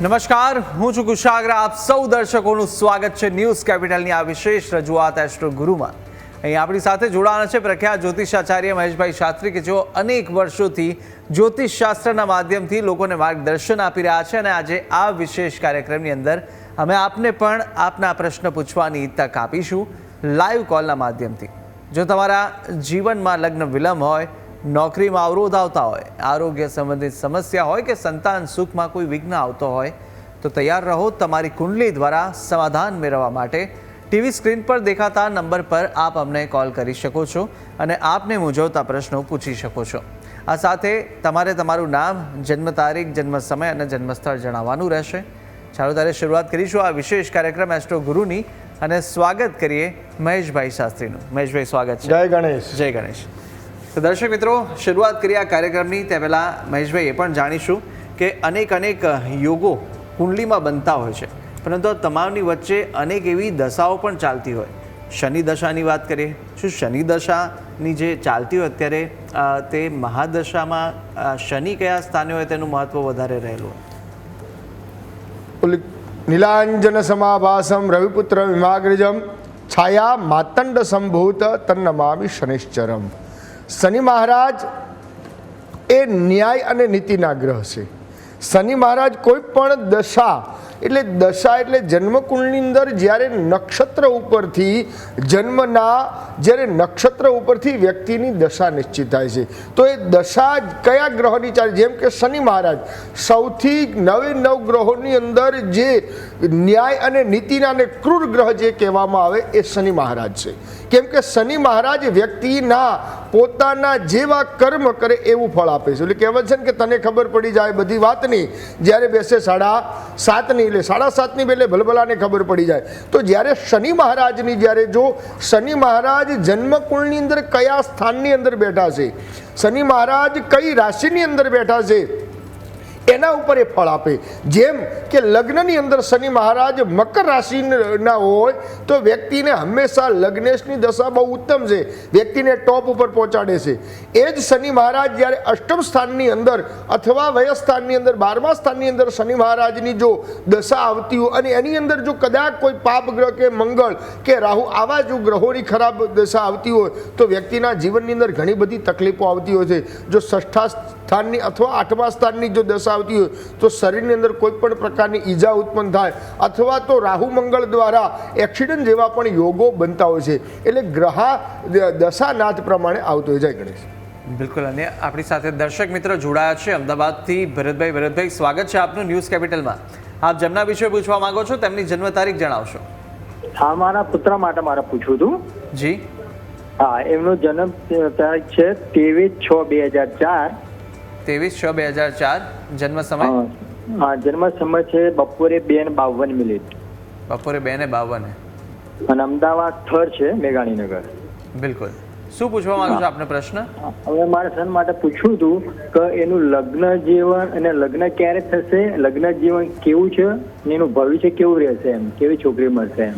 નમસ્કાર, હું છું કુશાગ્ર. આપ સૌ દર્શકોનું સ્વાગત છે ન્યૂઝ કેપિટલની આ વિશેષ રજૂઆત એસ્ટ્રો ગુરુમાં. અહીં આપણી સાથે જોડાવાના છે પ્રખ્યાત જ્યોતિષાચાર્ય મહેશભાઈ શાસ્ત્રી કે જેઓ અનેક વર્ષોથી જ્યોતિષ શાસ્ત્રના માધ્યમથી લોકોને માર્ગદર્શન આપી રહ્યા છે અને આજે આ વિશેષ કાર્યક્રમની અંદર અમે આપને પણ આપના પ્રશ્ન પૂછવાની તક આપીશું લાઈવ કોલના માધ્યમથી. જો તમારા જીવનમાં લગ્ન વિલંબ હોય નોકરીમાં અવરોધ આવતા હોય આરોગ્ય સંબંધિત સમસ્યા હોય કે સંતાન સુખમાં કોઈ વિઘ્ન આવતો હોય તો તૈયાર રહો તમારી કુંડલી દ્વારા સમાધાન મેળવવા માટે. ટીવી સ્ક્રીન પર દેખાતા નંબર પર આપ અમને કોલ કરી શકો છો અને આપને મૂંઝવતા પ્રશ્નો પૂછી શકો છો. આ સાથે તમારે તમારું નામ જન્મ તારીખ જન્મ સમય અને જન્મસ્થળ જણાવવાનું રહેશે. ચાલો ત્યારે શરૂઆત કરીશું આ વિશેષ કાર્યક્રમ એસ્ટ્રો ગુરુની અને સ્વાગત કરીએ મહેશભાઈ શાસ્ત્રીનું. મહેશભાઈ સ્વાગત છે. જય ગણેશ. જય ગણેશ. તો દર્શક મિત્રો, શરૂઆત કરી આ કાર્યક્રમની. તે પહેલાં મહેશભાઈ એ પણ જાણીશું કે અનેક અનેક યોગો કુંડલીમાં બનતા હોય છે. પરંતુ તમામની વચ્ચે અનેક એવી દશાઓ પણ ચાલતી હોય. શનિ દશાની વાત કરીએ, શું શનિ દશાની જે ચાલતી હોય અત્યારે તે મહાદશામાં શનિ કયા સ્થાને હોય તેનું મહત્વ વધારે રહેલું? નીલાંજન સમાભાસમ રવિપુત્ર વિમાગ્રજમ છાયા માતંડ સંભૂત તન્નમામી શનિશ્ચરમ. શનિ મહારાજ એ ન્યાય અને નીતિના ગ્રહ છે. શનિ મહારાજ કોઈ પણ દશા એટલે દશા એટલે જન્મકુંડની અંદર જ્યારે નક્ષત્ર ઉપરથી જન્મના, જ્યારે નક્ષત્ર ઉપરથી વ્યક્તિની દશા નિશ્ચિત થાય છે. તો એ દશા કયા ગ્રહોની ચાલે જેમ કે શનિ મહારાજ, સૌથી નવે નવ ગ્રહોની અંદર જે ન્યાય અને નીતિના અને ક્રૂર ગ્રહ જે કહેવામાં આવે એ શનિ મહારાજ છે. કેમ કે શનિ મહારાજ વ્યક્તિના પોતાના જેવા કર્મ કરે એવું ફળ આપે છે. એટલે કહેવત છે ને કે તને ખબર પડી જાય બધી વાતની, જ્યારે બેસે સાડા સાતની એટલે સાડા સાતની બેલે ભલભલાને ખબર પડી જાય. તો જ્યારે શનિ મહારાજની, જ્યારે જો શનિ મહારાજ જન્મકુળની અંદર કયા સ્થાનની અંદર બેઠા છે? શનિ મહારાજ કઈ રાશિની અંદર બેઠા છે? એના ઉપર એ ફળ આપે. જેમ કે લગ્નની અંદર શનિ મહારાજ મકર રાશિના હોય, તો વ્યક્તિને હંમેશા લગ્નેશની દશા બહુ ઉત્તમ છે. વ્યક્તિને ટોપ ઉપર પહોંચાડે છે. એ જ શનિ મહારાજ જ્યારે અષ્ટમ સ્થાનની અંદર અથવા વય સ્થાનની અંદર, બારમા સ્થાનની અંદર શનિ મહારાજની જો દશા આવતી હોય અને એની અંદર જો કદાચ કોઈ પાપ ગ્રહ કે મંગળ કે રાહુ આવા જો ગ્રહોની ખરાબ દશા આવતી હોય, તો વ્યક્તિના જીવનની અંદર ઘણી બધી તકલીફો આવતી હોય છે. જો ષષ્ઠા સ્થાનની અથવા આઠમા સ્થાનની જો દશા આવતી હોય તો શરીરની અંદર કોઈ પણ પ્રકારની ઈજા ઉત્પન્ન થાય અથવા તો રાહુ મંગળ દ્વારા એક્સિડન્ટ જેવા પણ યોગો બનતા હોય છે. એટલે ગ્રહા દશાનાથ પ્રમાણે આવતો હોય. જાય ગણેશ. બિલકુલ. અને આપણી સાથે દર્શક મિત્ર જોડાયા છે. અમદાવાદથી ભરતભાઈ ભરતભાઈ સ્વાગત છે આપનું ન્યૂઝ કેપિટલમાં. આપ જેમના વિશે પૂછવા માંગો છો તેમની જન્મ તારીખ જણાવશો. હા મારા પુત્ર માટે મારે પૂછવું હતું. જી. હા એમનો જન્મ તારીખ છે ત્રેવીસ છ બે હજાર ચાર. ત્રેવીસ છ બે હજાર ચાર જન્મ સમય? હા. જન્મ સમય છે બપોરે બે ને બાવન મિનિટ. બપોરે બે ને બાવન અને અમદાવાદ થર છે મેઘાણીનગર. બિલકુલ. શું પૂછવા માંગો છો આપને પ્રશ્ન? હવે મારા સન માટે પૂછ્યું હતું કે એનું લગ્ન જીવન અને લગ્ન ક્યારે થશે? લગ્ન જીવન કેવું છે? એનું ભવિષ્ય કેવું રહેશે એમ? કેવી છોકરી મળશે એમ?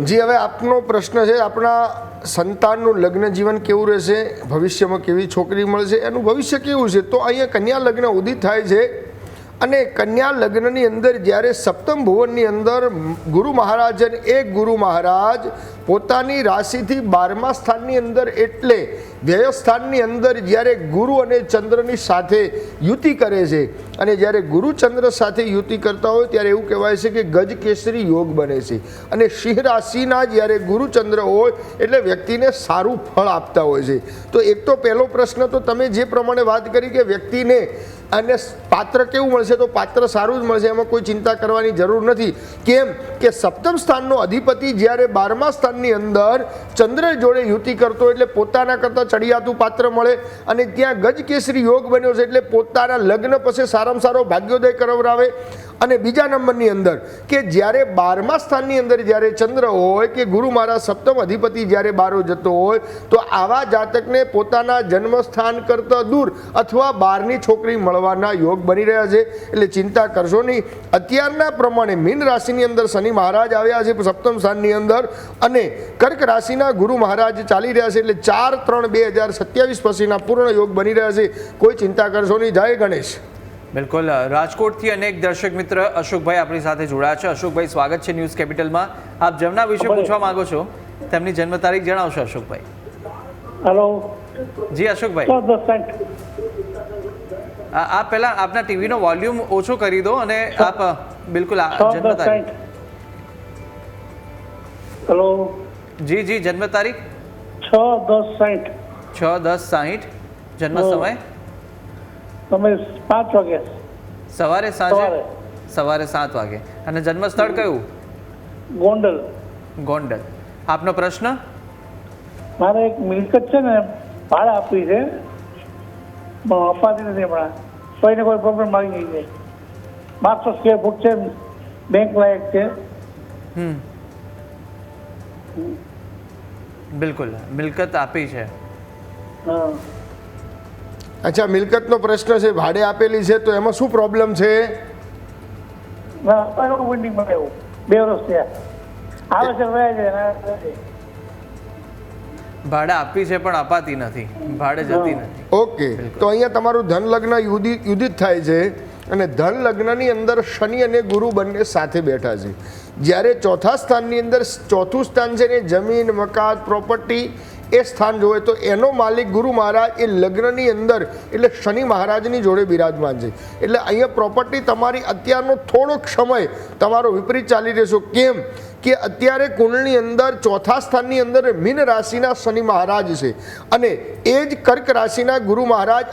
જી, હવે આપનો પ્રશ્ન છે, આપણા સંતાનનું લગ્ન જીવન કેવું રહેશે? ભવિષ્યમાં કેવી છોકરી મળશે? એનું ભવિષ્ય કેવું છે? તો અહીંયા કન્યા લગ્ન ઉદિત થાય છે. અને કન્યા લગ્નની અંદર જ્યારે સપ્તમ ભુવનની અંદર ગુરુ મહારાજ અને એક ગુરુ મહારાજ પોતાની રાશિથી બારમા સ્થાનની અંદર એટલે વ્યયસ્થાનની અંદર જ્યારે ગુરુ અને ચંદ્રની સાથે યુતિ કરે છે અને જ્યારે ગુરુ ચંદ્ર સાથે યુતિ કરતા હોય ત્યારે એવું કહેવાય છે કે ગજ કેસરી યોગ બને છે. અને સિંહ રાશિના જ્યારે ગુરુચંદ્ર હોય એટલે વ્યક્તિને સારું ફળ આપતા હોય છે. તો એક તો પહેલો પ્રશ્ન, તો તમે જે પ્રમાણે વાત કરી કે વ્યક્તિને અને પાત્ર કેવું મળશે તો પાત્ર સારું જ મળશે, એમાં કોઈ ચિંતા કરવાની જરૂર નથી. કેમ કે સપ્તમ સ્થાનનો અધિપતિ જ્યારે બારમા સ્થાનની અંદર ચંદ્ર જોડે યુતિ કરતો એટલે પોતાના કરતાં ચડિયાતું પાત્ર મળે અને ત્યાં ગજકેસરી યોગ બન્યો છે એટલે પોતાના લગ્ન પછી સારામાં સારો ભાગ્યોદય કરાવરાવે. અને બીજા નંબરની અંદર કે જ્યારે બારમા સ્થાનની અંદર જ્યારે ચંદ્ર હોય કે ગુરુ મહારાજ સપ્તમ અધિપતિ જ્યારે બારો જતો હોય, તો આવા જાતકને પોતાના જન્મસ્થાન કરતાં દૂર અથવા બહારની છોકરી મળવાના યોગ બની રહ્યા છે. એટલે ચિંતા કરશો નહીં. અત્યારના પ્રમાણે મીન રાશિની અંદર શનિ મહારાજ આવ્યા છે સપ્તમ સ્થાનની અંદર અને કર્ક રાશિના ગુરુ મહારાજ ચાલી રહ્યા છે. એટલે ચાર ત્રણ બે હજાર સત્યાવીસ પછીના પૂર્ણ યોગ બની રહ્યા છે. કોઈ ચિંતા કરશો નહીં. જય ગણેશ. બિલકુલ. રાજકોટથી અનેક દર્શક મિત્ર અશોકભાઈ આપણી સાથે જોડાયા છે. અશોકભાઈ સ્વાગત છે ન્યૂઝ કેપિટલમાં. આપ જેમના વિશે પૂછવા માંગો છો તેમની જન્મ તારીખ જણાવશો અશોકભાઈ. હેલો જી અશોકભાઈ. આ પહેલા આપના ટીવીનો વોલ્યુમ ઓછો કરી દો અને આપ બિલકુલ જન્મ તારીખ. હેલો જી જી જન્મ તારીખ? છ દસ સાહીઠ છ દસ સાહીઠ જન્મ હમ. સમય પાંચ વાગે. સવારે સાંજે? સવારે. સવારે સાત વાગે. અને જન્મ સ્થળ કયું? ગોંડલ. ગોંડલ. આપનો પ્રશ્ન? મારે એક મિલકત છે ને ભાડે આપવી છે. પણ અપાતી નથી હમણાં. કોઈને કોઈ પ્રોબ્લેમ આવી ગઈ છે. બારસો સ્ક્વેર ફૂટ છે બેંક લાયક છે. હમ. બિલકુલ. મિલકત આપી છે. હા. અચ્છા મિલકતનો પ્રશ્ન છે ભાડે આપેલી છે તો એમાં શું પ્રોબ્લેમ છે. ભાડે આપી છે પણ અપાતી નથી. ભાડે જતી નથી. ઓકે તો અહીંયા તમારું ધન લગ્ન યુદિત થાય છે અને ધન લગ્નની અંદર શનિ અને ગુરુ બંને સાથે બેઠા છે. જ્યારે ચોથા સ્થાનની અંદર ચોથું સ્થાન છે ને જમીન મકાન પ્રોપર્ટી એ સ્થાન જોવે તો એનો માલિક ગુરુ મહારાજ એ લગ્નની અંદર, એટલે શનિ મહારાજની જોડે બિરાજમાન છે. એટલે અહીંયા પ્રોપર્ટી તમારી અત્યારનો થોડોક સમય તમારો વિપરીત ચાલી રહેશો. કેમ? કે અત્યારે કુંડની અંદર, ચોથા સ્થાનની અંદર મીન રાશિના શનિ મહારાજ છે. અને એ જ કર્ક રાશિના ગુરુ મહારાજ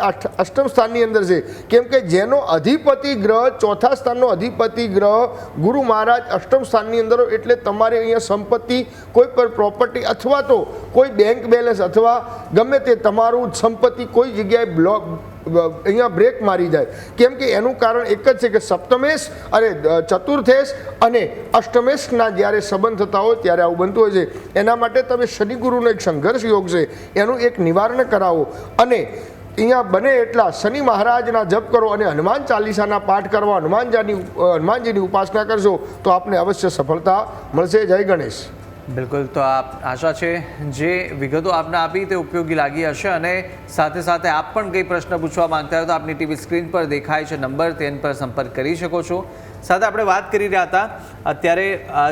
અષ્ટમ સ્થાનની અંદર છે. કેમ કે જેનો અધિપતિ ગ્રહ, ચોથા સ્થાનનો અધિપતિ ગ્રહ ગુરુ મહારાજ અષ્ટમ સ્થાનની અંદર એટલે તમારે અહીંયા સંપત્તિ કોઈ પણ પ્રોપર્ટી અથવા તો કોઈ બેંક બેલેન્સ અથવા ગમે તે તમારું સંપત્તિ કોઈ જગ્યાએ બ્લોક અહીંયા બ્રેક મારી જાય. કેમ કે એનું કારણ એક જ છે કે સપ્તમેશ અને ચતુર્થેશ અને અષ્ટમેશના જ્યારે સંબંધ થતા હોય ત્યારે આવું બનતું હોય છે. એના માટે તમે શનિ ગુરુનો એક સંઘર્ષ યોગ છે, એનું એક નિવારણ કરાવો. અને અહીંયા બને એટલા શનિ મહારાજના જપ કરો અને હનુમાન ચાલીસાના પાઠ કરવા, હનુમાનજાની હનુમાનજીની ઉપાસના કરશો તો આપને અવશ્ય સફળતા મળશે. જય ગણેશ. બિલકુલ, તો આપ આશા છે જે વિગતો આપને આપી તે ઉપયોગી લાગી હશે અને સાથે સાથે આપ પણ કંઈ પ્રશ્ન પૂછવા માંગતા હોય તો આપની ટીવી સ્ક્રીન પર દેખાય છે નંબર, તેન પર સંપર્ક કરી શકો છો. સાથે આપણે વાત કરી રહ્યા હતા, અત્યારે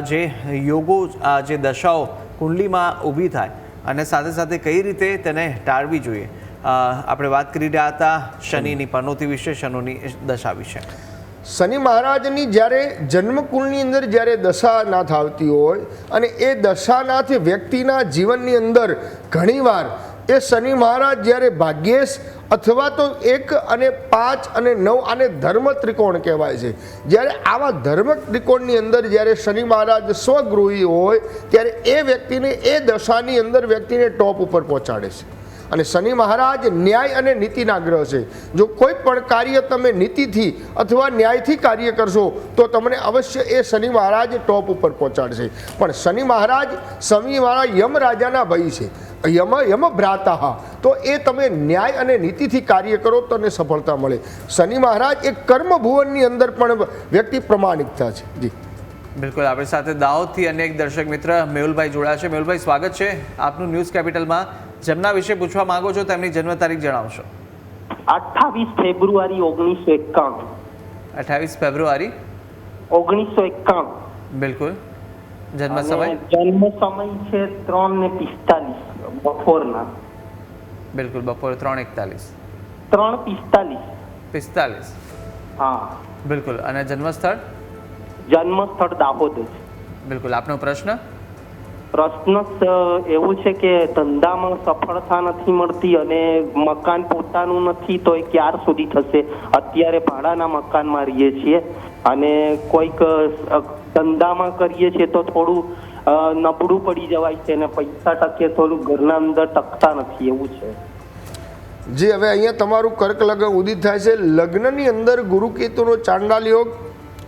જે યોગો જે દશાઓ કુંડલીમાં ઊભી થાય અને સાથે સાથે કઈ રીતે તેને ટાળવી જોઈએ. આપણે વાત કરી રહ્યા હતા શનિની, પનોતી વિશે, શનિની દશા વિશે. શનિ મહારાજની જ્યારે જન્મકુળની અંદર જ્યારે દશાનાથ આવતી હોય અને એ દશાનાથ વ્યક્તિના જીવનની અંદર ઘણીવાર એ શનિ મહારાજ જ્યારે ભાગ્યેશ અથવા તો એક અને પાંચ અને નવ આને ધર્મ ત્રિકોણ કહેવાય છે. જ્યારે આવા ધર્મ ત્રિકોણની અંદર જ્યારે શનિ મહારાજ સ્વગૃહી હોય ત્યારે એ વ્યક્તિને એ દશાની અંદર વ્યક્તિને ટોપ ઉપર પહોંચાડે છે. અને શનિ મહારાજ ન્યાય અને નીતિના ગ્રહ છે. જો કોઈ પણ કાર્ય તમે નીતિથી અથવા ન્યાયથી કાર્ય કરશો, તો તમને અવશ્ય એ શનિ મહારાજ ટોપ ઉપર પહોંચાડશે. પણ શનિ મહારાજ શનિ મહારાજ યમ રાજાના ભય છે. યમ યમ ભ્રાતા તો એ તમે ન્યાય અને નીતિથી કાર્ય કરો, તમને સફળતા મળે. શનિ મહારાજ એ કર્મ ભુવનની અંદર પણ વ્યક્તિ પ્રમાણિકતા છે. જી. બિલકુલ આપણી સાથે દાહોદથી અનેક દર્શક મિત્ર મેહુલભાઈ જોડાયા છે. મેહુલભાઈ સ્વાગત છે આપનું ન્યૂઝ કેપિટલમાં. જેમના વિશે પૂછવા માંગો છો તેમની જન્મ તારીખ જણાવશો. અઠ્ઠાવીસ ફેબ્રુઆરી ઓગણીસો એકાણું. અઠ્ઠાવીસ ફેબ્રુઆરી? ઓગણીસો એકાણું. બિલકુલ. જન્મ સમય? જન્મ સમય છે ત્રણ ને પિસ્તાલીસ બપોરના. બિલકુલ બપોર ત્રણ એકતાલીસ. ત્રણ પિસ્તાલીસ. પિસ્તાલીસ. હા. બિલકુલ અને જન્મ સ્થળ જન્મ સ્થળ દાહોદ છે. બિલકુલ. આપનો પ્રશ્ન? પ્રશ્ન એવું છે કે ધંધામાં સફળતા નથી મળતી અને મકાન પોતાનું નથી તો એ ક્યાર સુધી થશે? અત્યારે ભાડાના મકાનમાં રહીએ છીએ અને કોઈક ધંધામાં કરીએ છીએ તો થોડું નબળું પડી જવાય છે અને પૈસા ટકે થોડું ઘરના અંદર ટકતા નથી એવું છે. જે હવે અહીંયા તમારું કર્ક લગ્ન ઉદિત થાય છે. લગ્નની અંદર ગુરુકેતુનો ચાંડાલ યોગ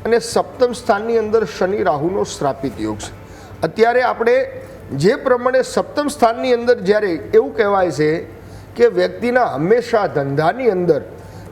અને સપ્તમ સ્થાનની અંદર શનિ રાહુનો શ્રાપિત યોગ છે. અત્યારે આપણે જે પ્રમાણે સપ્તમ સ્થાનની અંદર જ્યારે એવું કહેવાય છે કે વ્યક્તિના હંમેશા ધંધાની અંદર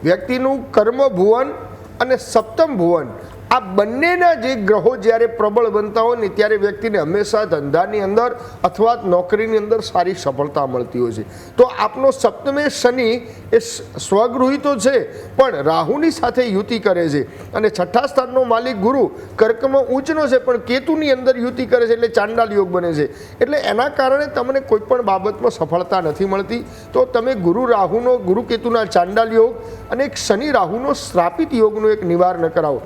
વ્યક્તિનું કર્મ ભુવન અને સપ્તમ ભુવન આ બંનેના જે ગ્રહો જ્યારે પ્રબળ બનતા હોય ને ત્યારે વ્યક્તિને હંમેશા ધંધાની અંદર અથવા નોકરીની અંદર સારી સફળતા મળતી હોય છે. તો આપનો સપ્તમે શનિ એ સ્વગૃહિતો છે, પણ રાહુની સાથે યુતિ કરે છે. અને છઠ્ઠા સ્થાનનો માલિક ગુરુ કર્કમાં ઊંચનો છે, પણ કેતુની અંદર યુતિ કરે છે એટલે ચાંડાલ યોગ બને છે. એટલે એના કારણે તમને કોઈ પણ બાબતમાં સફળતા નથી મળતી. તો તમે ગુરુ રાહુનો, ગુરુ કેતુના ચાંડાલ યોગ અને એક શનિ રાહુનો શ્રાપિત યોગનું એક નિવારણ કરાવો.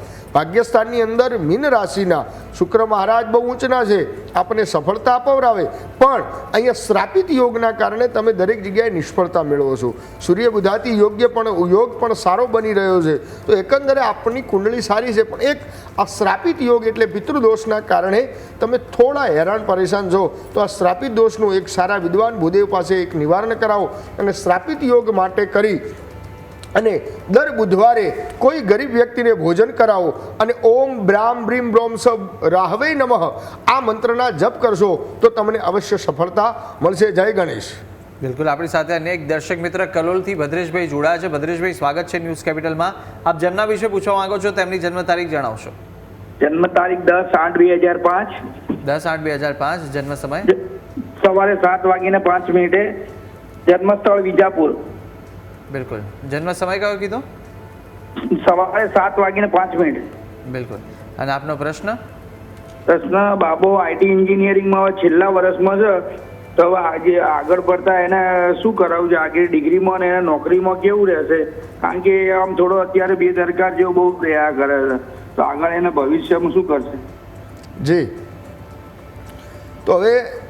ભાગ્યસ્થાનની અંદર મીન રાશિના શુક્ર મહારાજ બહુ ઊંચના છે આપણને સફળતા અપવરાવે. પણ અહીંયા શ્રાપિત યોગના કારણે તમે દરેક જગ્યાએ નિષ્ફળતા મેળવો છો. સૂર્ય બુધાતી યોગ્ય પણ યોગ પણ સારો બની રહ્યો છે. તો એકંદરે આપણી કુંડળી સારી છે, પણ એક આ શ્રાપિત યોગ એટલે પિતૃદોષના કારણે તમે થોડા હેરાન પરેશાન છો. તો આ શ્રાપિત દોષનું એક સારા વિદ્વાન ભૂદેવ પાસે એક નિવારણ કરાવો અને શ્રાપિત યોગ માટે કરી અને દર બુધવારે કોઈ ગરીબ વ્યક્તિને ભોજન કરાવો અને ઓમ બ્રામ બ્રીમ બ્રોમ સબ રાહવે નમઃ આ મંત્રના જપ કરશો તો તમને અવશ્ય સફળતા મળશે. જય ગણેશ. બિલકુલ. આપણી સાથે અનેક દર્શક મિત્ર કલોલથી ભદ્રેશભાઈ જોડાયા છે. ભદ્રેશભાઈ સ્વાગત છે ન્યૂઝ કેપિટલમાં. આપ જેમના વિશે પૂછવા માંગો છો તેમની જન્મ તારીખ જણાવશો. જન્મ તારીખ દસ આઠ બે હજાર પાંચ. દસ આઠ બે હજાર પાંચ જન્મ સમય? સવારે સાત વાગીને પાંચ મિનિટે જન્મસ્થળ વિજાપુર. બિલકુલ. જન્મ સમય કયો કીધો? સવારે સાત વાગીને પાંચ મિનિટ. બિલકુલ. અને આપનો પ્રશ્ન? પ્રશ્ન બાબો આઈટી એન્જિનિયરિંગમાં હવે છેલ્લા વર્ષમાં છે. તો હવે આજે આગળ પડતા એને શું કરાવવું છે? આગળ ડિગ્રીમાં ને એને નોકરીમાં કેવું રહેશે? કારણ કે આમ થોડો અત્યારે બેદરકાર જેવો બહુ રહ્યા કરે છે. તો આગળ એને ભવિષ્યમાં શું કરશે? જી. તો હવે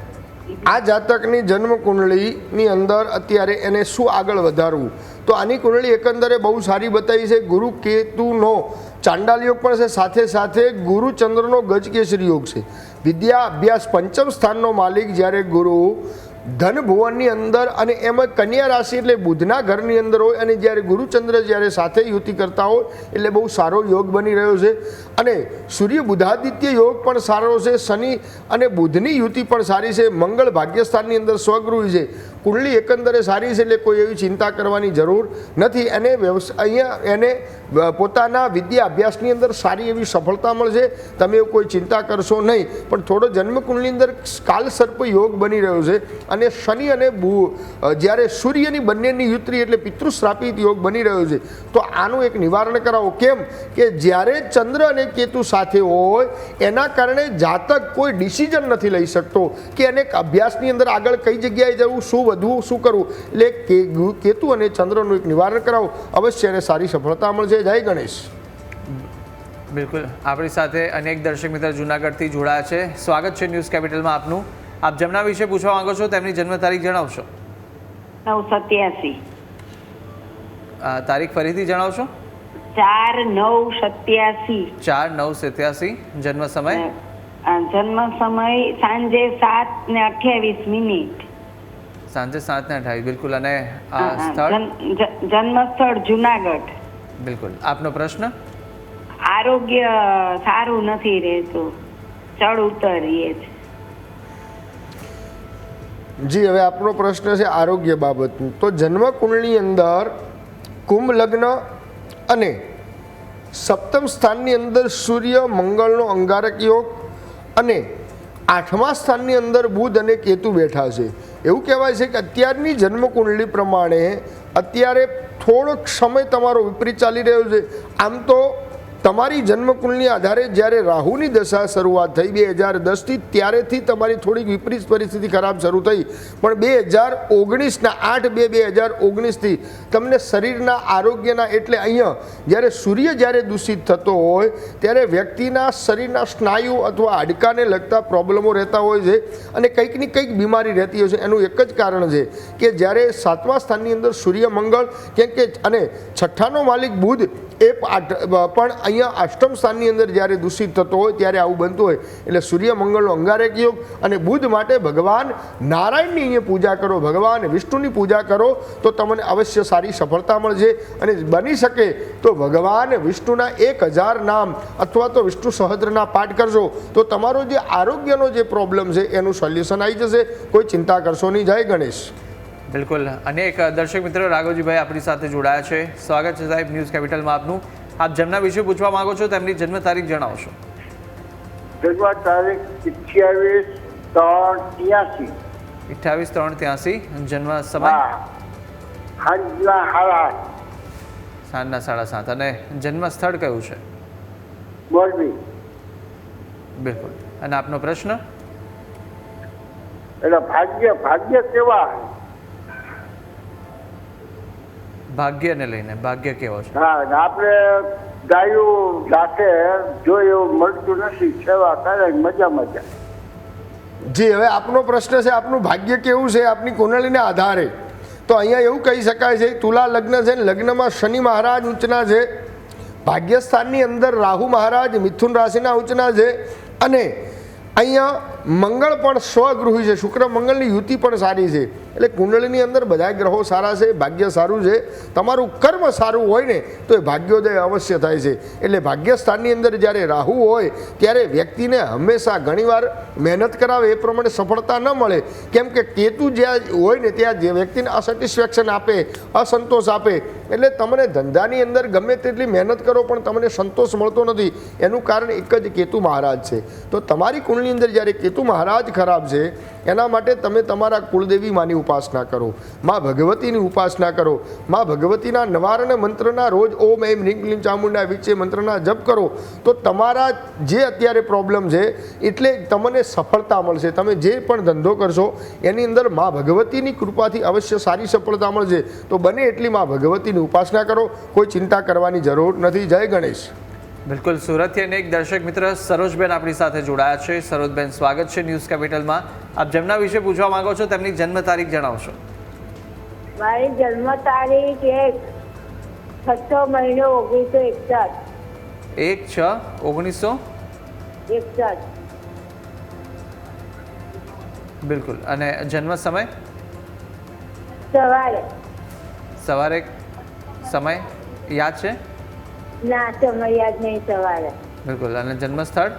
આ જાતકની જન્મ કુંડળીની અંદર અત્યારે એને શું આગળ વધારવું? તો આની કુંડળી એકંદરે બહુ સારી બતાવી છે. ગુરુ કેતુનો ચાંડાલ યોગ પણ છે. સાથે સાથે ગુરુચંદ્રનો ગજકેશરી યોગ છે. વિદ્યા અભ્યાસ પંચમ સ્થાનનો માલિક જ્યારે ગુરુ ધન ભુવનની અંદર અને એમાં કન્યા રાશિ એટલે બુધના ઘરની અંદર હોય અને જ્યારે ગુરુચંદ્ર જ્યારે સાથે યુતિ કરતા હોય એટલે બહુ સારો યોગ બની રહ્યો છે. અને સૂર્ય બુધાદિત્ય યોગ પણ સારો છે. શનિ અને બુધની યુતિ પણ સારી છે. મંગળ ભાગ્યસ્થાનની અંદર સ્વગૃહી છે. કુંડલી એકંદરે સારી છે એટલે કોઈ એવી ચિંતા કરવાની જરૂર નથી. વ્યવસાય અહીંયા એને પોતાના વિદ્યા અભ્યાસની અંદર સારી એવી સફળતા મળશે. તમે કોઈ ચિંતા કરશો નહીં. પણ થોડો જન્મકુંડની અંદર કાલ સર્પ યોગ બની રહ્યો છે અને શનિ અને બુ જ્યારે સૂર્યની બંનેની યુત્રી એટલે પિતૃશ્રાપિત યોગ બની રહ્યો છે, તો આનું એક નિવારણ કરાવો. કેમ? કે જ્યારે ચંદ્ર અને કેતુ સાથે હોય, એના કારણે જાતક કોઈ ડિસિઝન નથી લઈ શકતો કે એને અભ્યાસની અંદર આગળ કઈ જગ્યાએ જવું, શું વધવું શું કરવું? એટલે કે કેતુ અને ચંદ્રનું એક નિવારણ કરાવો અવશ્ય એને સારી સફળતા મળશે. જય ગણેશ. બિલકુલ. આપણી સાથે અનેક દર્શક મિત્ર જુનાગઢથી જોડાયા છે. સ્વાગત છે ન્યૂઝ કેપિટલમાં આપનું. આપ જેમના વિશે પૂછવા માંગો છો તેમની જન્મ તારીખ જણાવશો. નવ સત્યાસી તારીખ ફરીથી જણાવશો? ચાર નવ સત્યાસી. ચાર નવ સત્યાસી. જન્મ સમય? જન્મ સમય સાંજે સાત ને અઠ્યાવીસ મિનિટ. સાંજે સાત ને અઠાવીસ બિલકુલ અને આ સ્થળ? જન્મ સ્થળ જુનાગઢ. બિલકુલ. આપનો પ્રશ્ન? આરોગ્ય સારું નથી રહેતું. ચડ ઉતરીએ છે જી. હવે આપણો પ્રશ્ન છે આરોગ્ય બાબતનું. તો જન્મ કુંડળની અંદર કુંભ લગ્ન અને સપ્તમ સ્થાનની અંદર સૂર્ય મંગળનો અંગારક યોગ અને આઠમા સ્થાનની અંદર બુધ અને કેતુ બેઠા છે. એવું કહેવાય છે કે અત્યારની જન્મકુંડલી પ્રમાણે અત્યારે થોડોક સમય તમારો વિપરીત ચાલી રહ્યો છે. આમ તો તમારી જન્મકુંડની આધારે જ્યારે રાહુની દશા શરૂઆત થઈ બે હજાર દસથી, ત્યારેથી તમારી થોડીક વિપરીત પરિસ્થિતિ ખરાબ શરૂ થઈ. પણ બે હજાર ઓગણીસના આઠ બે બે હજાર ઓગણીસથી તમને શરીરના આરોગ્યના એટલે અહીંયા જ્યારે સૂર્ય જ્યારે દૂષિત થતો હોય, ત્યારે વ્યક્તિના શરીરના સ્નાયુ અથવા હાડકાને લગતા પ્રોબ્લેમો રહેતા હોય છે અને કંઈકની કંઈક બીમારી રહેતી હોય છે. એનું એક જ કારણ છે કે જ્યારે સાતમા સ્થાનની અંદર સૂર્ય મંગળ, કેમ કે અને છઠ્ઠાનો માલિક બુધ, એ પણ અહીંયા અષ્ટમ સ્થાનની અંદર જ્યારે દૂષિત થતો હોય ત્યારે આવું બનતું હોય. એટલે સૂર્ય મંગળનો અંગારક યોગ અને બુધ માટે ભગવાન નારાયણની અહીંયા પૂજા કરો, ભગવાન વિષ્ણુની પૂજા કરો, તો તમને અવશ્ય સારી સફળતા મળશે. અને બની શકે તો ભગવાન વિષ્ણુના એક હજાર નામ અથવા તો વિષ્ણુ સહદ્રના પાઠ કરશો તો તમારો જે આરોગ્યનો જે પ્રોબ્લેમ છે એનું સોલ્યુશન આવી જશે. કોઈ ચિંતા કરશો નહીં. જય ગણેશ. બિલકુલ. અનેક દર્શક મિત્રો રાઘવજીભાઈ આપણી સાથે જોડાયા છે. સ્વાગત છે સાહેબ ન્યૂઝ કેપિટલમાં આપનું. આપ જેમના વિશે પૂછવા માંગો છો તેમની જન્મ તારીખ જણાવશો. જન્મ તારીખ અઠ્યાવીસ ત્રણ ત્યાસી. અઠ્યાવીસ ત્રણ ત્યાસી જન્મ સમય? સાંજના સાડા સાત. અને જન્મ સ્થળ કયું છે? મોરબી. બિલકુલ. અને આપનો પ્રશ્ન? એટલે ભાગ્ય ભાગ્ય કેવા ભાગ્યને લઈને ભાગ્ય કેવો છે? હા આપણે ગાયું જાતે જો એવું મળતું નથી સેવા કરે મજા મજા જી હવે આપનો પ્રશ્ન છે આપનું ભાગ્ય કેવું છે આપની કુંડળીને આધારે. તો અહીંયા એવું કહી શકાય છે તુલા લગ્ન છે ને લગ્નમાં શનિ મહારાજ ઊંચના છે ભાગ્યસ્થાનની અંદર રાહુ મહારાજ મિથુન રાશિના ઊંચના છે અને અહીંયા મંગળ પણ સ્વગૃહી છે. શુક્ર મંગળની યુતિ પણ સારી છે. એટલે કુંડળીની અંદર બધા ગ્રહો સારા છે, ભાગ્ય સારું છે. તમારું કર્મ સારું હોય ને, તો એ ભાગ્યોદય અવશ્ય થાય છે. એટલે ભાગ્યસ્થાનની અંદર જ્યારે રાહુ હોય, ત્યારે વ્યક્તિને હંમેશા ઘણીવાર મહેનત કરાવે, એ પ્રમાણે સફળતા ન મળે. કેમ કે કેતુ જ્યાં હોય ને, ત્યાં જે વ્યક્તિને અસેટિસ્ફેક્શન આપે, અસંતોષ આપે, એટલે તમને ધંધાની અંદર ગમે તેટલી મહેનત કરો, પણ તમને સંતોષ મળતો નથી. એનું કારણ એક જ કેતુ મહારાજ છે. તો તમારી કુળની અંદર જ્યારે કેતુ મહારાજ ખરાબ છે, એના માટે તમે તમારા કુળદેવી માની ઉપાસના કરો. મા ભગવતીની ઉપાસના કરો. મા ભગવતીના નવારણ મંત્રના રોજ ઓમ એમ રીંગ ક્લીમ ચામુંડા વિચે મંત્રના જપ કરો. તો તમારા જે અત્યારે પ્રોબ્લેમ છે, એટલે તમને સફળતા મળશે. તમે જે પણ ધંધો કરશો, એની અંદર મા ભગવતીની કૃપાથી અવશ્ય સારી સફળતા મળશે. તો બને એટલી મા ભગવતીની ઉપાસના કરો. કોઈ ચિંતા કરવાની જરૂર નથી. જય ગણેશ. બિલકુલ સુરતથી અનેક દર્શક મિત્ર સરોજબેન આપણી સાથે જોડાયા છે. સરોજબેન સ્વાગત છે ન્યૂઝ કેપિટલમાં. આપ જેમના વિશે પૂછવા માંગો છો તેમની જન્મ તારીખ જણાવશો. મારી જન્મ તારીખ એક છઠ્ઠો મહિનો ઓગણીસો એકસઠ. એક છ ઓગણીસો? એકસઠ. બિલકુલ અને જન્મ સમય? સવારે. સવારે સમય યાદ છે? ના સમય યાદ નહીં સવારે. બિલકુલ. અને જન્મસ્થળ?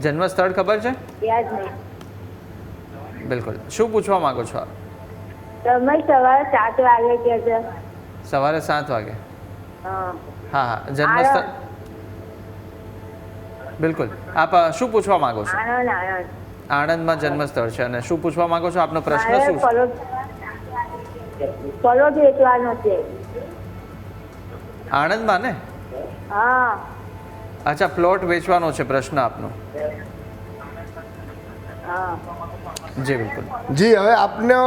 જન્મસ્થળ ખબર છે? યાદ નહીં. બિલકુલ. શું પૂછવા માંગો છો આપ? સમય સવારે સાત વાગે કે છે સવારે સાત વાગે? હા. હા જન્મસ્થળ? બિલકુલ. આપ શું પૂછવા માંગો છો? આણંદ આણંદમાં જન્મસ્થળ છે. અને શું પૂછવા માંગો છો? આપનો પ્રશ્ન શું છે? પલોટ વેચવાનો છે. આણંદમાં ને? હા. અચ્છા પ્લોટ વેચવાનો છે પ્રશ્ન આપનો. જી બિલકુલ. જી હવે આપનો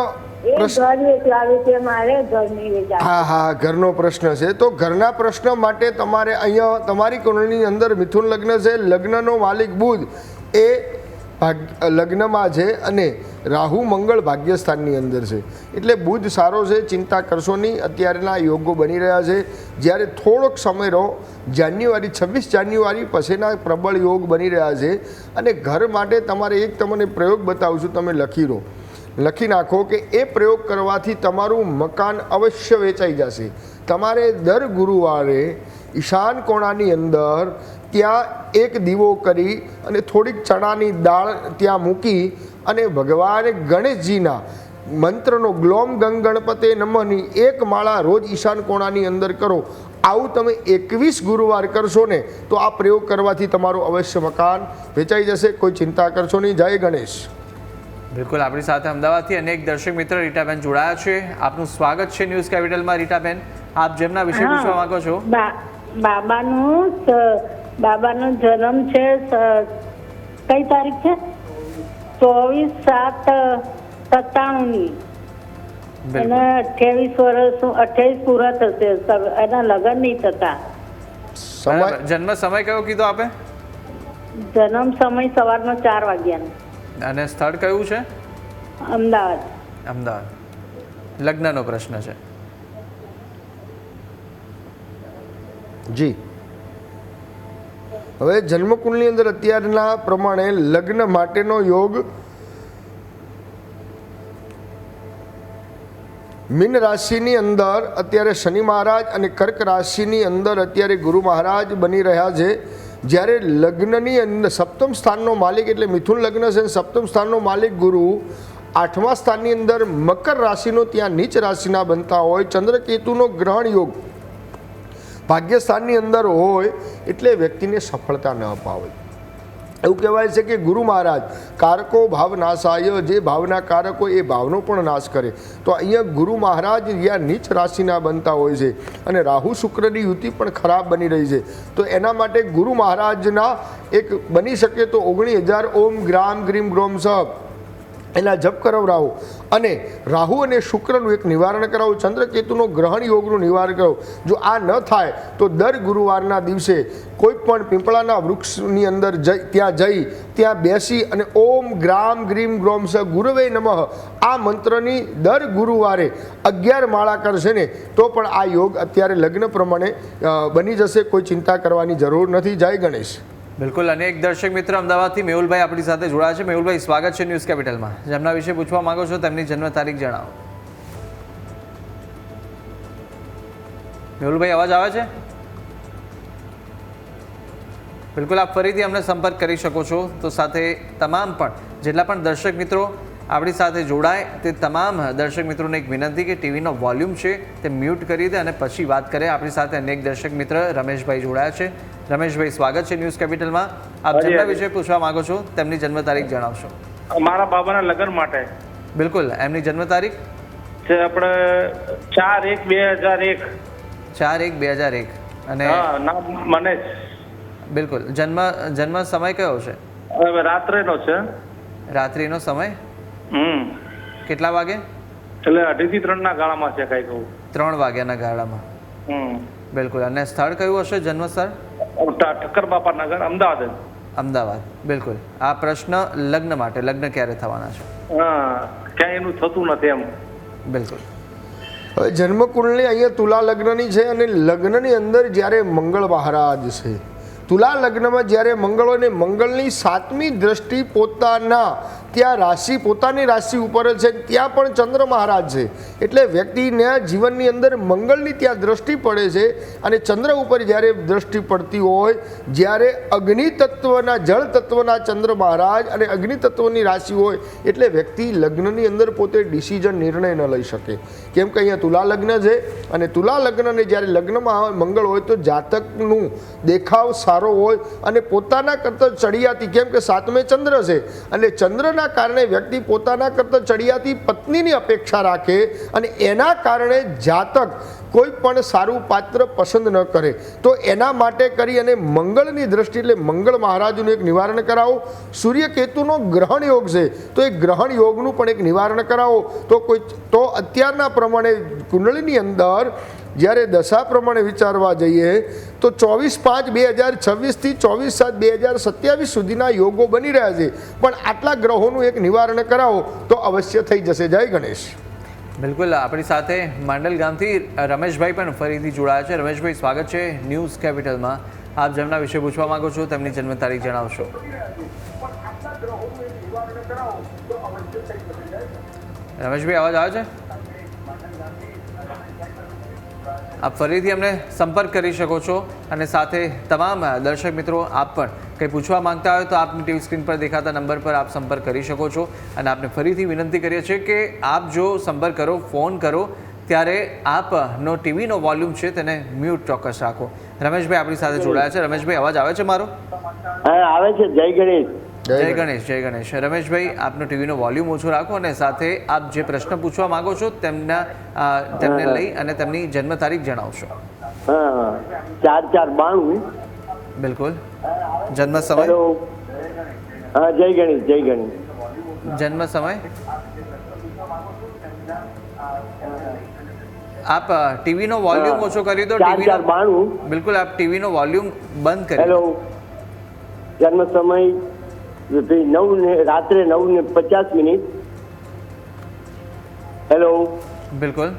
હા હા ઘરનો પ્રશ્ન છે. તો ઘરના પ્રશ્ન માટે તમારે અહીંયા તમારી કુંડળીની અંદર મિથુન લગ્ન છે. લગ્નનો માલિક બુધ એ ભાગ લગ્નમાં છે અને રાહુ મંગળ ભાગ્યસ્થાનની અંદર છે. એટલે બુધ સારો છે, ચિંતા કરશો નહીં, અત્યારના યોગો બની રહ્યા છે. જ્યારે થોડોક સમય રહો, જાન્યુઆરી, છવ્વીસ જાન્યુઆરી પછીના પ્રબળ યોગ બની રહ્યા છે. અને ઘર માટે તમારે એક તમને પ્રયોગ બતાવું છું, તમે લખી રહો લખી નાખો કે એ પ્રયોગ કરવાથી તમારું મકાન અવશ્ય વેચાઈ જશે. તમારે દર ગુરુવારે ઈશાન કોણાની અંદર ત્યાં એક દીવો કરી અને થોડીક ચણાની દાળ ત્યાં મૂકી અને ભગવાન ગણેશજીના મંત્રનો ગ્લોમ ગંગ ગણપતે નમની એક માળા રોજ ઈશાન કોણાની અંદર કરો. આવું તમે એકવીસ ગુરુવાર કરશો ને તો આ પ્રયોગ કરવાથી તમારું અવશ્ય મકાન વેચાઈ જશે. કોઈ ચિંતા કરશો નહીં. જય ગણેશ. બિલકુલ. આપણી સાથે અમદાવાદથી અનેક દર્શક મિત્ર રીટાબેન જોડાયા છે. આપનું સ્વાગત છે ન્યૂઝ કેપિટલમાં. રીટાબેન આપ જેમના વિશે પૂછવા માંગો છો? બાબાનું બાબાનો જન્મ છે કઈ તારીખ છે? ચોવીસ સાત સત્તાણુંની. એને અઠ્યાવીસ વર્ષ અઠ્યાવીસ પૂરા થશે. એના લગ્ન નહીં થતા. જન્મ સમય કયો કીધો આપે? જન્મ સમય સવારનો ચાર વાગ્યાનો. અને સ્થળ કયું છે? અમદાવાદ. અમદાવાદ. લગ્નનો પ્રશ્ન છે. જી. હવે જન્મકુંડની અંદર અત્યારના પ્રમાણે લગ્ન માટેનો યોગ મીન રાશિની અંદર અત્યારે શનિ મહારાજ અને કર્ક રાશિની અંદર અત્યારે ગુરુ મહારાજ બની રહ્યા છે. જ્યારે લગ્નની અંદર સપ્તમ સ્થાનનો માલિક એટલે મિથુન લગ્ન છે સપ્તમ સ્થાનનો માલિક ગુરુ આઠમા સ્થાનની અંદર મકર રાશિનો ત્યાં નીચ રાશિના બનતા હોય. ચંદ્રકેતુનો ગ્રહણ યોગ ભાગ્યસ્થાનની અંદર હોય એટલે વ્યક્તિને સફળતા ન અપાવે. એવું કહેવાય છે કે ગુરુ મહારાજ, કારકો ભાવ નાશાય, જે ભાવના કારકો એ ભાવનો પણ નાશ કરે. તો અહીંયા ગુરુ મહારાજ જ્યાં નીચ રાશિના બનતા હોય છે અને રાહુ શુક્રની યુતિ પણ ખરાબ બની રહી છે. તો એના માટે ગુરુ મહારાજના એક બની શકે તો ઓગણીસ હજાર ઓમ ગ્રામ ગ્રીમ ગ્રોમ સબ. એના જપ કરાવરાવો અને રાહુ અને શુક્રનું એક નિવારણ કરાવો, ચંદ્રકેતુનો ગ્રહણ યોગનું નિવારણ કરાવો. જો આ ન થાય, તો દર ગુરુવારના દિવસે કોઈ પણ પીપળાના વૃક્ષની અંદર જઈ, ત્યાં જઈ, ત્યાં બેસી અને ઓમ ગ્રામ ગ્રીમ ગ્રોમ સ ગુરવે નમઃ. આ મંત્રની દર ગુરુવારે અગિયાર માળા કરશે ને, તો પણ આ યોગ અત્યારે લગ્ન પ્રમાણે બની જશે. કોઈ ચિંતા કરવાની જરૂર નથી. જય ગણેશ. બિલકુલ, અને એક દર્શક મિત્ર અમદાવાદથી મેહુલભાઈ આપણી સાથે જોડાયા છે. મેહુલભાઈ, સ્વાગત છે ન્યૂઝ કેપિટલમાં. જેમના વિશે પૂછવા માંગો છો, તેમની જન્મ તારીખ જણાવો. મેહુલભાઈ, અવાજ આવે છે? બિલકુલ, આપ ફરીથી અમને સંપર્ક કરી શકો છો. તો સાથે તમામ પણ, જેટલા પણ દર્શક મિત્રો આપણી સાથે જોડાય, તે તમામ દર્શક મિત્રોને એક વિનંતી કે ટીવીનો વોલ્યુમ છે તે મ્યુટ કરી દે અને પછી વાત કરે. આપણી સાથે અનેક દર્શક મિત્ર રમેશભાઈ જોડાયા છે. રમેશભાઈ સ્વાગત છે ન્યૂઝ કેપિટલમાં. આપ જેમના વિશે પૂછવા માંગો છો તેમની જન્મ તારીખ જણાવશો. મારા બાબાના લગ્ન માટે. બિલકુલ. એમની જન્મ તારીખ? છે આપણે ચાર એક બે હજાર એક. ચાર એક બે હજાર એક. અને નામ મને બિલકુલ. જન્મ જન્મ સમય કયો છે? રાત્રેનો છે. રાત્રિનો સમય? હમ. કેટલા વાગે? એટલે અઢી થી ત્રણ ના ગાળામાં છે કઈ કહું. ત્રણ વાગ્યાના ગાળામાં. હમ. બિલકુલ. અને સ્થળ કયું હશે જન્મ સ્થળ ઠક્કર બાપા નગર અમદાવાદ અમદાવાદ બિલકુલ. આ પ્રશ્ન લગ્ન માટે લગ્ન ક્યારે થવાના છે? હા ક્યાંય એનું થતું નથી એમ. બિલકુલ. હવે જન્મકુંડલી અહીંયા તુલા લગ્નની છે અને લગ્નની અંદર જ્યારે મંગળ મહારાજ છે. તુલા લગ્નમાં જ્યારે મંગળ હોય ને મંગળની સાતમી દ્રષ્ટિ પોતાના ત્યાં રાશિ પોતાની રાશિ ઉપર જ છે, ત્યાં પણ ચંદ્ર મહારાજ છે. એટલે વ્યક્તિને જીવનની અંદર મંગળની ત્યાં દ્રષ્ટિ પડે છે અને ચંદ્ર ઉપર જ્યારે દ્રષ્ટિ પડતી હોય, જ્યારે અગ્નિ તત્વના જળ તત્વના ચંદ્ર મહારાજ અને અગ્નિ તત્વની રાશિ હોય, એટલે વ્યક્તિ લગ્નની અંદર પોતે ડિસિઝન, નિર્ણય ન લઈ શકે. કેમ કે અહીંયા તુલા લગ્ન છે અને તુલા લગ્નને જ્યારે લગ્નમાં મંગળ હોય તો જાતકનું દેખાવ સારો હોય અને પોતાના કરતાં ચડિયાતી, કેમ કે સાતમે ચંદ્ર છે. અને ચંદ્રના કારણે વ્યક્તિ પોતાના કરતાં ચડિયાતી પત્નીની અપેક્ષા રાખે અને એના કારણે જાતક કોઈ પણ સારું પાત્ર પસંદ ન કરે. તો એના માટે કરી અને મંગળની દ્રષ્ટિ એટલે મંગળ મહારાજનું એક નિવારણ કરાવો. સૂર્ય કેતુનો ગ્રહણ યોગ છે, તો એ ગ્રહણ યોગનું પણ એક નિવારણ કરાવો. તો કોઈ, તો અત્યારના પ્રમાણે કુંડળીની અંદર જ્યારે દશા પ્રમાણે વિચારવા જઈએ તો ચોવીસ પાંચ બે હજાર છવ્વીસથી ચોવીસ સાત બે હજાર સત્યાવીસ સુધીના યોગો બની રહ્યા છે. પણ આટલા ગ્રહોનું એક નિવારણ કરાવો તો અવશ્ય થઈ જશે. જય ગણેશ. બિલકુલ, આપણી સાથે માંડલ ગામથી રમેશભાઈ પણ ફરીથી જોડાયા છે. રમેશભાઈ, સ્વાગત છે ન્યૂઝ કેપિટલમાં. આપ જેમના વિશે પૂછવા માંગો છો, તેમની જન્મ તારીખ જણાવશો. રમેશભાઈ, અવાજ આવે છે? આપ ફરીથી અમને સંપર્ક કરી શકો છો અને સાથે તમામ દર્શક મિત્રો, આપ પણ કંઈ પૂછવા માંગતા હોય તો આપની ટીવી સ્ક્રીન પર દેખાતા નંબર પર આપ સંપર્ક કરી શકો છો. અને આપને ફરીથી વિનંતી કરીએ છીએ કે આપ જો સંપર્ક કરો, ફોન કરો, ત્યારે આપનો ટીવીનો વોલ્યુમ છે તેને મ્યુટ ચોક્કસ રાખો. રમેશભાઈ આપણી સાથે જોડાયા છે. રમેશભાઈ, અવાજ આવે છે મારો? આવે છે. જય ગણેશ. જય ગણેશ. જય ગણેશ. રમેશભાઈ આપનો ટીવીનો વોલ્યુમ ઓછો રાખો અને સાથે આપ જે પ્રશ્ન પૂછવા માંગો છો તેમના તેમને લઈ અને તેમની જન્મ તારીખ જણાવશો. ચાર ચાર બાણું. બિલકુલ. જન્મ સમય? હા જય ગણેશ જય ગણેશ. જન્મ સમય? આપ ટીવીનો વોલ્યુમ ઓછો કરી દો ટીવીનો બાણું. બિલકુલ આપ ટીવીનો વોલ્યુમ બંધ કરી હેલો. જન્મ સમય નવ ને રાત્રે નવ ને પચાસ મિનિટ. હેલો બિલકુલ.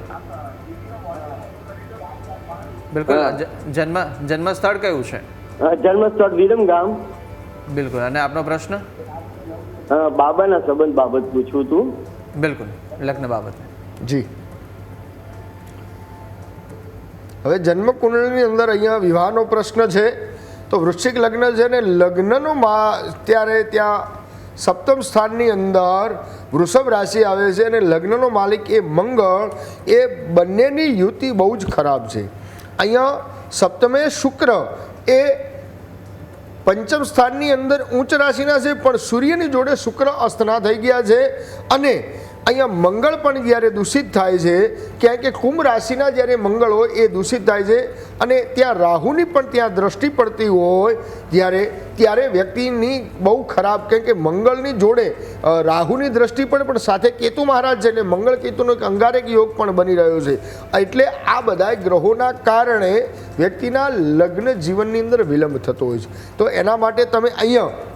બિલકુલ. જન્મ જન્મ સ્થળ કયું છે? જન્મસ્થળ વિરમ ગામ. બિલકુલ અને આપનો પ્રશ્ન? બાબાના સંબંધ બાબત પૂછવું હતું બિલકુલ લગ્ન બાબતે. જી. હવે જન્મ કુંડળીની અંદર અહીંયા વિવાહનો પ્રશ્ન છે. તો વૃશ્ચિક લગ્ન છે ને લગ્નનો મા ત્યારે ત્યાં સપ્તમ સ્થાનની અંદર વૃષભ રાશિ આવે છે અને લગ્નનો માલિક એ મંગળ, એ બંનેની યુતિ બહુ જ ખરાબ છે. અહીંયા સપ્તમે શુક્ર, એ પંચમ સ્થાનની અંદર ઉચ્ચ રાશિના છે, પણ સૂર્યની જોડે શુક્ર અસ્તના થઈ ગયા છે અને અહીંયા મંગળ પણ જ્યારે દૂષિત થાય છે, ક્યાંય કે કુંભ રાશિના જ્યારે મંગળ હોય એ દૂષિત થાય છે અને ત્યાં રાહુની પણ ત્યાં દ્રષ્ટિ પડતી હોય જ્યારે, ત્યારે વ્યક્તિની બહુ ખરાબ, કેમ કે મંગળની જોડે રાહુની દ્રષ્ટિ પણ પણ સાથે કેતુ મહારાજ છે એટલે મંગળ કેતુનો એક અંગારક યોગ પણ બની રહ્યો છે. એટલે આ બધા ગ્રહોના કારણે વ્યક્તિના લગ્ન જીવનની અંદર વિલંબ થતો હોય છે. તો એના માટે તમે અહીંયા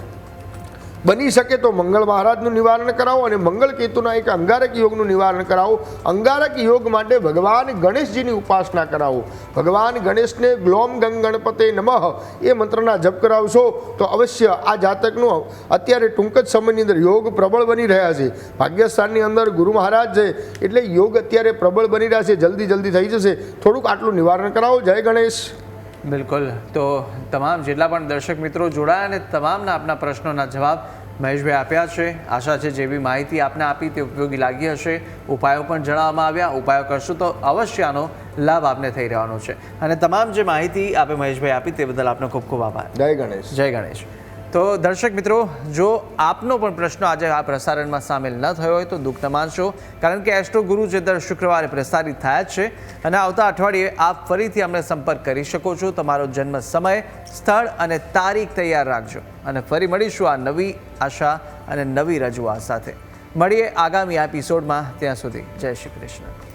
બની શકે તો મંગળ મહારાજનું નિવારણ કરાવો અને મંગળ કેતુના એક અંગારક યોગનું નિવારણ કરાવો. અંગારક યોગ માટે ભગવાન ગણેશજીની ઉપાસના કરાવો. ભગવાન ગણેશને ગ્લોમ ગંગ ગણપતે નમઃ એ મંત્રના જપ કરાવશો તો અવશ્ય આ જાતકનું અત્યારે ટૂંક જ સમયની અંદર યોગ પ્રબળ બની રહ્યા છે. ભાગ્યસ્થાનની અંદર ગુરુ મહારાજ છે એટલે યોગ અત્યારે પ્રબળ બની રહ્યા છે. જલ્દી જલ્દી થઈ જશે. થોડુંક આટલું નિવારણ કરાવો. જય ગણેશ. બિલકુલ. તો તમામ જેટલા પણ દર્શક મિત્રો જોડાયા અને તમામના આપના પ્રશ્નોના જવાબ મહેશભાઈ આપ્યા છે. આશા છે જેવી માહિતી આપને આપી તે ઉપયોગી લાગી હશે. ઉપાયો પણ જણાવવામાં આવ્યા. ઉપાયો કરશું તો અવશ્ય આનો લાભ આપને થઈ રહેવાનો છે. અને તમામ જે માહિતી આપે મહેશભાઈ આપી તે બદલ આપનો ખૂબ ખૂબ આભાર. જય ગણેશ. જય ગણેશ. તો દર્શક મિત્રો, જો આપનો પણ પ્રશ્ન આજે આ પ્રસારણમાં સામેલ ન થયો હોય તો દુઃખ માનશો કારણ કે એસ્ટ્રો ગુરુ જે દર શુક્રવારે પ્રસારિત થયા જ છે અને આવતા અઠવાડિયે આપ ફરીથી અમને સંપર્ક કરી શકો છો. તમારો જન્મ સમય, સ્થળ અને તારીખ તૈયાર રાખજો અને ફરી મળીશું આ નવી આશા અને નવી રજૂઆત સાથે. મળીએ આગામી એપિસોડમાં ત્યાં સુધી જય શ્રી કૃષ્ણ.